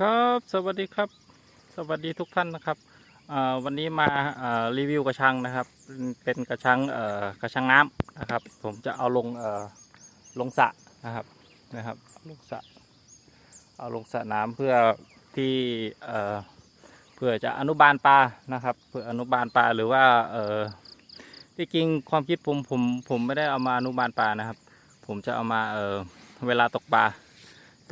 ครับ สวัสดีครับ สวัสดีทุกท่านนะครับวันนี้มารีวิวกระชังนะครับ เป็นกระชังกระชังน้ำนะครับ ผมจะเอาลงลงสระนะครับนะครับลงสระเอาลงสระน้ำเพื่อที่เพื่อจะอนุบาลปลานะครับ เพื่ออนุบาลปลาหรือว่าที่จริงความคิดผมผมผมไม่ได้เอามาอนุบาลปลานะครับ ผมจะเอามาเวลาตกปลา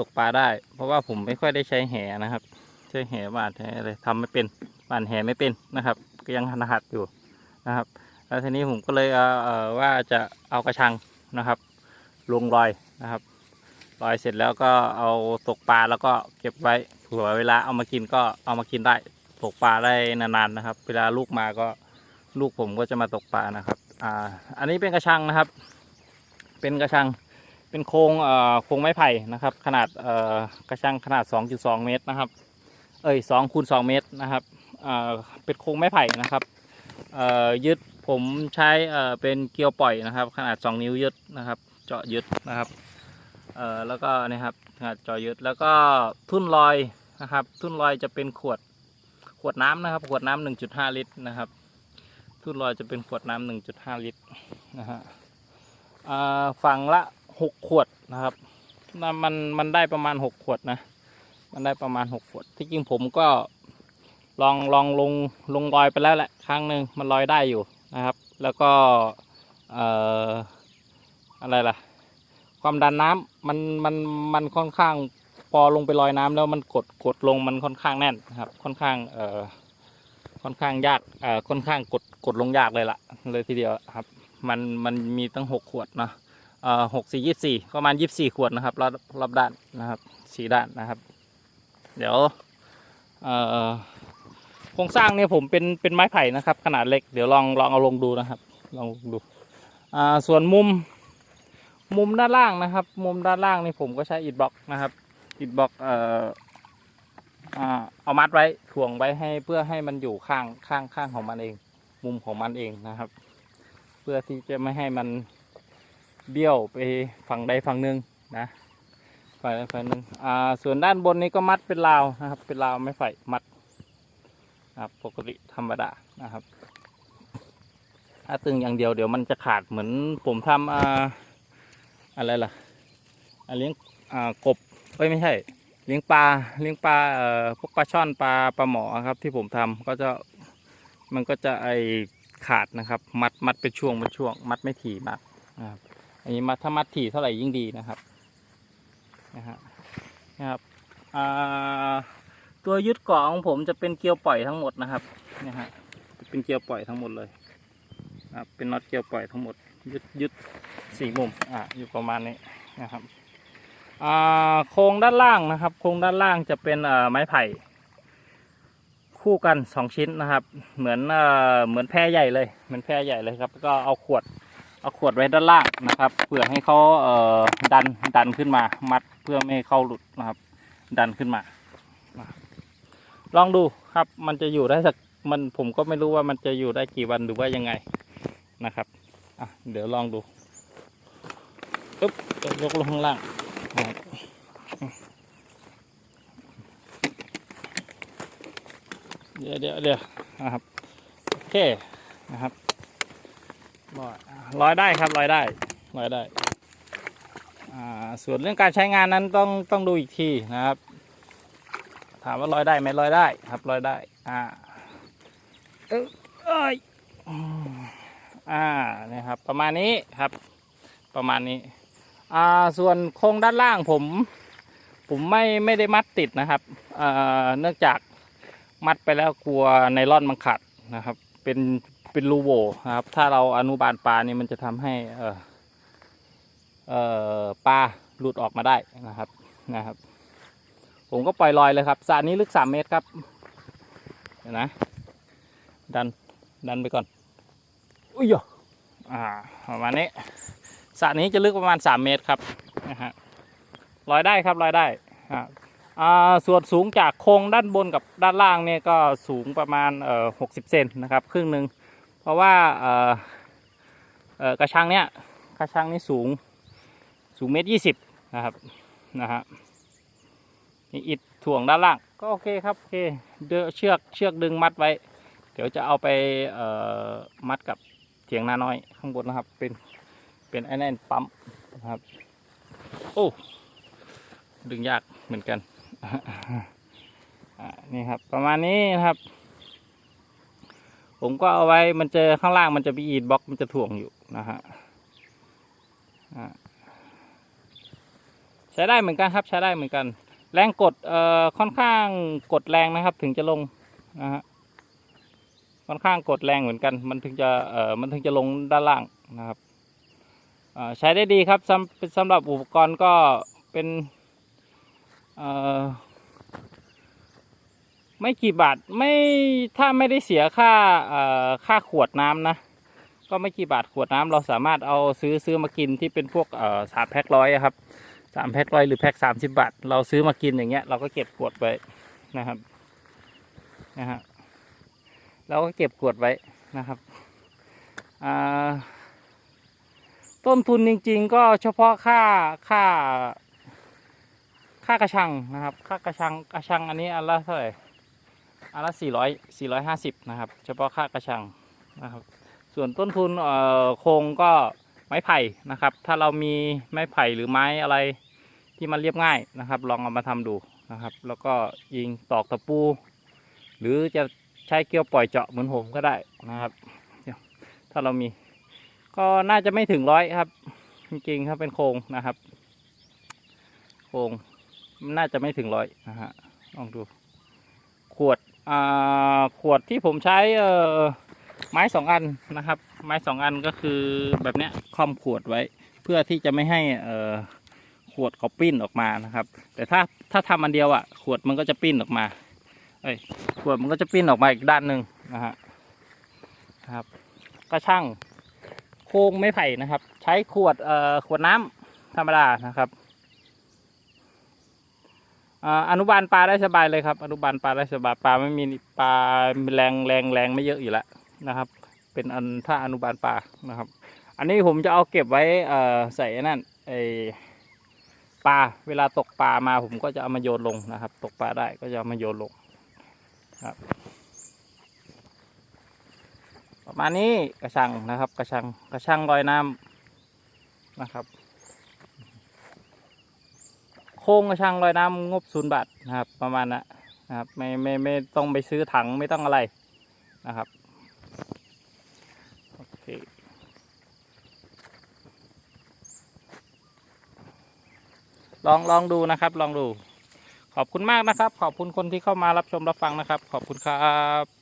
ตกปลาได้ เพราะว่าผมไม่ค่อยได้ใช้แหนะครับ ใช้แหบาดแหอะไรทำไม่เป็นบานแหไม่เป็นนะครับ ก็ยังหัดอยู่นะครับ แล้วทีนี้ผมก็เลยเอาเอ่อว่าจะเอากระชังนะครับ ลงรอยนะครับรอยเสร็จแล้วก็เอาตกปลาแล้วก็เก็บไว้เผื่อเวลาเอามากินก็เอามากินได้ตกปลาได้นานๆนะครับ เวลาลูกมาก็ลูกผมก็จะมาตกปลานะครับ อ่า อันนี้เป็นกระชังนะครับ เป็นกระชัง เป็นโครงเอ่อโครงไม้ไผ่นะครับ ขนาดเอ่อกระชังขนาด 2.2 เมตรนะครับ เอ้ย2คูณ2เมตรนะครับเอ่อเป็นโครงไม้ไผ่นะครับเอ่อยึดผมใช้เอ่อเป็นเกลียวปล่อยนะครับ ขนาด 2 นิ้วยึดนะครับ เจาะยึดนะครับเอ่อแล้วก็นี่ครับขนาดเจาะยึดแล้วก็ทุ่นลอยนะครับ ทุ่นลอยจะเป็นขวดขวดน้ำนะครับ ขวดน้ำ1.5 ลิตรนะครับ ทุ่นลอยจะเป็นขวดน้ำ1.5 ลิตรนะฮะอ่าฝั่งละ หกขวดนะครับนะมันมันได้ประมาณหกขวดนะ มันได้ประมาณหกขวด ที่จริงผมก็ลองลองลงลงรอยไปแล้วแหละครั้งหนึ่งมันลอยได้อยู่นะครับ แล้วก็เอ่ออะไรล่ะ ความดันน้ำมันมันมันค่อนข้างพอลงไปลอยน้ำแล้วมันกดกดลงมันค่อนข้างแน่นนะครับ ค่อนข้างเอ่อค่อนข้างยากเอ่อค่อนข้างกดกดลงยากเลยล่ะ เลยทีเดียวครับ มันมันมีตั้งหกขวดเนาะ หกสี่ยี่สี่ประมาณยี่สี่ขวดนะครับรอบรอบด้านนะครับสี่ด้านนะครับ เดี๋ยวโครงสร้างเนี่ยผมเป็นเป็นไม้ไผ่นะครับ ขนาดเล็กเดี๋ยวลองลองเอาลงดูนะครับ ลองดูส่วนมุมมุมด้านล่างนะครับ มุมด้านล่างนี่ผมก็ใช้อิฐบล็อกนะครับอิฐบล็อกเอ่ออ่าเอามัดไว้ถ่วงไว้ให้เพื่อให้มันอยู่ข้างข้างข้างของมันเอง มุมของมันเองนะครับ เพื่อที่จะไม่ให้มัน เบี้ยวไปฝั่งใดฝั่งหนึ่งนะฝั่งใดฝั่งหนึ่งอ่าส่วนด้านบนนี้ก็มัดเป็นราวนะครับ เป็นราวไม้ไผ่มัดนะครับปกติธรรมดานะครับถ้าตึงอย่างเดียวเดี๋ยวมันจะขาดเหมือนผมทำอ่าอะไรล่ะเลี้ยงอ่ากบเอ้ยไม่ใช่เลี้ยงปลาเลี้ยงปลาเอ่อพวกปลาช่อนปลาปลาหมอครับ ที่ผมทำก็จะมันก็จะไอขาดนะครับ มัดมัดเป็นช่วงเป็นช่วง มัดไม่ถี่มากนะครับ อันนี้มาถ้ามัดถี่เท่าไหร่ยิ่งดีนะครับนะฮะนะครับตัวยึดเกาะของผมจะเป็นเกลียวปล่อยทั้งหมดนะครับนะฮะเป็นเกลียวปล่อยทั้งหมดเลยนะครับเป็นน็อตเกลียวปล่อยทั้งหมด ยึดยึดสี่มุมอ่าอยู่ประมาณนี้นะครับโครงด้านล่างนะครับ โครงด้านล่างจะเป็นไม้ไผ่ คู่กันสองชิ้นนะครับ เหมือนเหมือนแพรใหญ่เลยเหมือนแพรใหญ่เลยครับแล้วก็เอาขวด เอาขวดไว้ด้านล่างนะครับเพื่อให้เขาเอ่อดันดันขึ้นมา มัดเพื่อไม่ให้เขาหลุดนะครับ ดันขึ้นมา ลองดูครับมันจะอยู่ได้สักมันผมก็ไม่รู้ว่ามันจะอยู่ได้กี่วันหรือว่ายังไงนะครับอะเดี๋ยวลองดูปึ๊บยกลงข้างล่างเดี๋ยวเดี๋ยวเดี๋ยวนะครับโอเคนะครับร้อย ร้อยได้ครับร้อยได้ร้อยได้ ส่วนเรื่องการใช้งานนั้นต้องต้องดูอีกทีนะครับ ถามว่าร้อยได้ไหมร้อยได้ครับร้อยได้ อ่าเอยเอยอืมอ่านี่ครับ ประมาณนี้ครับ ประมาณนี้ อ่าส่วนโครงด้านล่างผม ผมไม่ไม่ได้มัดติดนะครับอ่าเนื่องจากมัดไปแล้วกลัวไนล่อนมันขัดนะครับ เป็น เป็นรูโหวนะครับ ถ้าเราอนุบาลปลานี่มันจะทำให้เออเออปลาหลุดออกมาได้นะครับนะครับ ผมก็ปล่อยลอยเลยครับสระนี้ลึกสามเมตรครับเห็นนะ ดันดันไปก่อน อุ้ยโยอ่าประมาณนี้สระนี้จะลึกประมาณสามเมตรครับนะฮะลอยได้ครับลอยได้ครับส่วนสูงจากโครงด้านบนกับด้านล่างเนี่ยก็สูงประมาณหกสิบเซนนะครับ ครึ่งหนึ่ง เพราะว่าเอ่อเอ่อกระชังเนี้ยกระชังนี้สูงสูงเมตรยี่สิบนะครับนะฮะมีอิฐถ่วงด้านล่างก็โอเคครับโอเคเดือเชือกเชือกดึงมัดไว้ เดี๋ยวจะเอาไปเอ่อมัดกับเถียงนาน้อยข้างบนนะครับ เป็นเป็นไอ้นั่นปั๊มนะครับโอ้ดึงยากเหมือนกันนี่ครับประมาณนี้นะครับ ผมก็เอาไว้มันเจอข้างล่างมันจะมีอีดบล็อกมันจะถ่วงอยู่นะฮะใช้ได้เหมือนกันครับใช้ได้เหมือนกัน แรงกดเอ่อค่อนข้างกดแรงนะครับ ถึงจะลงนะฮะค่อนข้างกดแรงเหมือนกัน มันถึงจะเอ่อมันถึงจะลงด้านล่างนะครับอ่าใช้ได้ดีครับสำสำหรับอุปกรณ์ก็เป็นเอ่อ ไม่กี่บาทไม่ถ้าไม่ได้เสียค่าเอ่อค่าขวดน้ำนะ ก็ไม่กี่บาทขวดน้ำเราสามารถเอาซื้อซื้อมากินที่เป็นพวกเอ่อสามแพ็คร้อยครับสามแพ็คร้อยหรือแพ็คสามสิบบาท เราซื้อมากินอย่างเงี้ยเราก็เก็บขวดไว้นะครับนะฮะเราก็เก็บขวดไว้นะครับต้นทุนจริง ๆ ก็เฉพาะค่าค่าค่ากระชังนะครับ ค่ากระชังกระชังอันนี้อันละเท่าไหร่ อันละสี่ร้อยสี่ร้อยห้าสิบนะครับ เฉพาะค่ากระชังนะครับ ส่วนต้นทุนโครงก็ไม้ไผ่นะครับ ถ้าเรามีไม้ไผ่หรือไม้อะไรที่มันเรียบง่ายนะครับ ลองเอามาทำดูนะครับ แล้วก็ยิงตอกตะปู หรือจะใช้เกลียวปล่อยเจาะเหมือนผมก็ได้นะครับเดี๋ยวถ้าเรามี ก็น่าจะไม่ถึงร้อยครับ จริงๆถ้าเป็นโครงนะครับ โครงน่าจะไม่ถึงร้อยนะฮะลองดูขวด ขวดที่ผมใช้ไม้สองอันนะครับ ไม้สองอันก็คือแบบเนี้ยคล่อมขวดไว้ เพื่อที่จะไม่ให้ขวดเขาปิ้นออกมานะครับ แต่ถ้าถ้าทำอันเดียวอะ่ะ ขวดมันก็จะปิ้นออกมาเอ้ยขวดมันก็จะปิ้นออกมาอีกด้านหนึ่งนะฮะครับ ก็ช่างโค้งไม้ไผ่นะครับ ใช้ขวดเอ่อขวดน้ำธรรมดานะครับ อนุบาลปลาได้สบายเลยครับ อนุบาลปลาได้สบายปลาไม่มีปลาแรงแรงแรงไม่เยอะอยู่แล้วนะครับ เป็นอันถ้าอนุบาลปลานะครับ อันนี้ผมจะเอาเก็บไว้ใส่นั่นไอปลาเวลาตกปลามาผมก็จะเอามาโยนลงนะครับ ตกปลาได้ก็จะเอามาโยนลงครับ ประมาณนี้กระชังนะครับ กระชังกระชังลอยน้ำนะครับ โค้งกระชังลอยน้ำงบศูนย์บาทนะครับ ประมาณนั้นนะครับไม่ไม่ไม่ต้องไปซื้อถังไม่ต้องอะไรนะครับโอเคลองลองดูนะครับลองดู ขอบคุณมากนะครับ ขอบคุณคนที่เข้ามารับชมรับฟังนะครับ ขอบคุณครับ